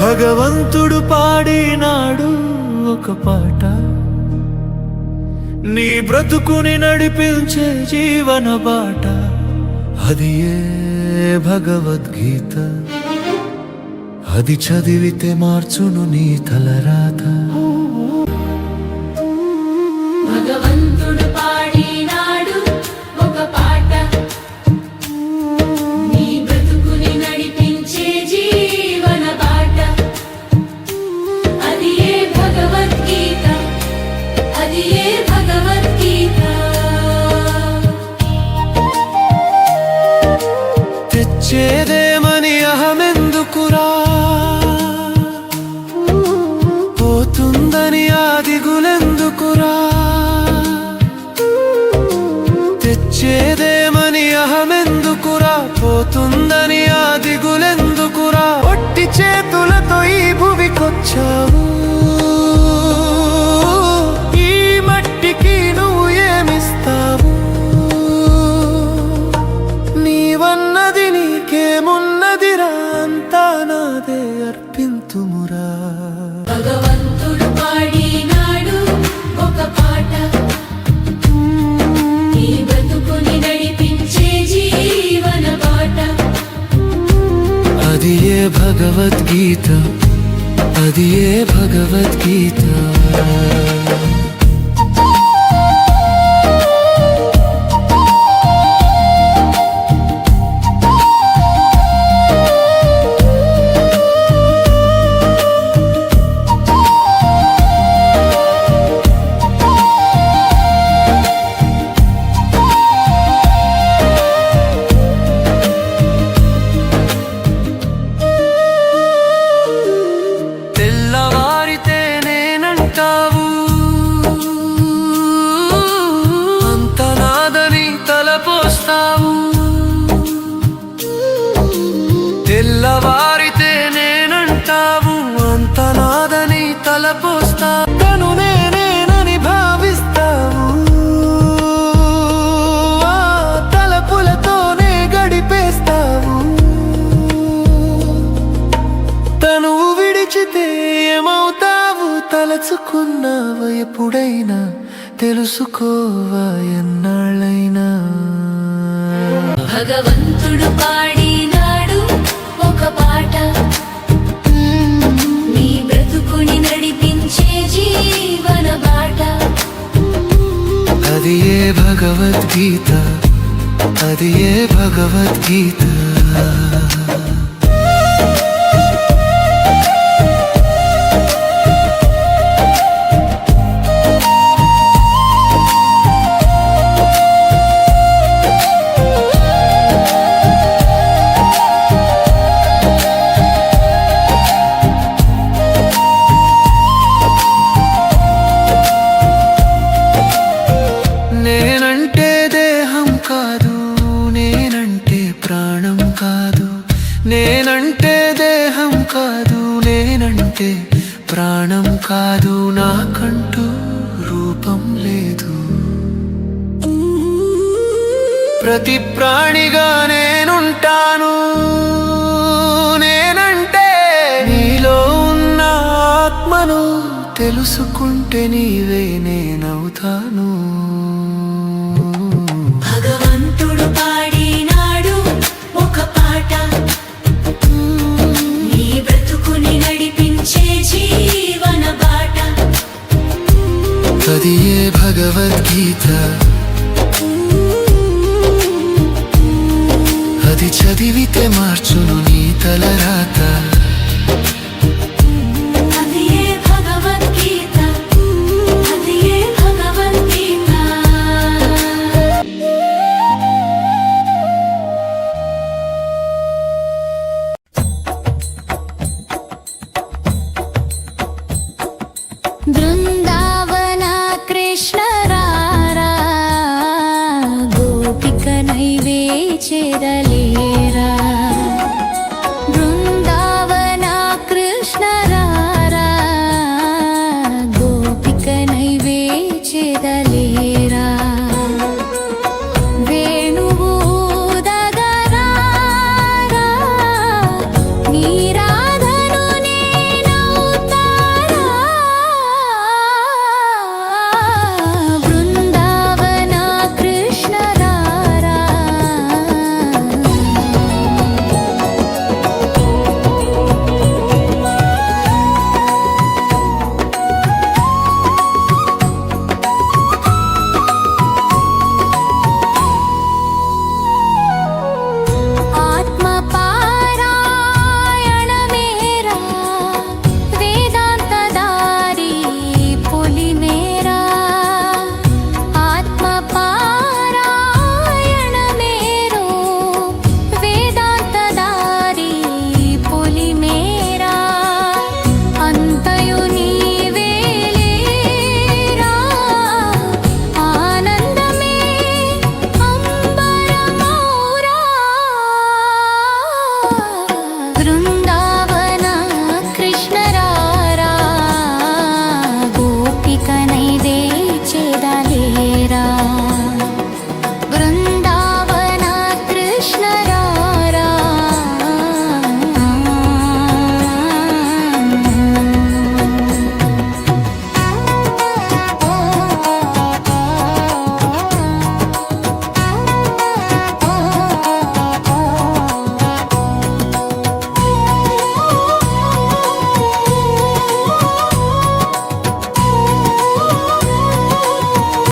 భగవంతుడు పాడినాడు ఒక పాట. నీ బ్రతుకుని నడిపించే జీవన బాట. అది ఏ భగవద్గీత? అది చదివితే మార్చును నీ తలరాత. పోతుందని ఆ దిగులెందుకురా ఒట్టి చేతులతో ఈ భువికొచ్చావు. ఈ మట్టికి నువ్వు ఏమిస్తావు? నీవన్నది నీకేమున్నదిరా? అంతా నాదే అర్పింతుమురా. అది ఏ భగవద్గీత అది ఏ భగవద్గీత తలచుకున్నావా ఎప్పుడైనా తెలుసుకోవా ఎన్నాళ్ళైనా? భగవంతుడు పాడినాడు ఒక పాట. నీ బ్రతుకుని నడిపించే జీవన బాట. అది ఏ భగవద్గీత? అది ఏ భగవద్గీత? కాదు నేనంటే ప్రాణం కాదు నేనంటే దేహం కాదు నేనంటే ప్రాణం కాదు నాకంటూ రూపం లేదు. ప్రతి ప్రాణిగా నేనుంటాను నేనంటే నీలో ఉన్న ఆత్మను తెలుసుకుంటే నీవే నేనవుతాను. అది భగవద్గీత అది చదివితే మార్చును నీ తలరాత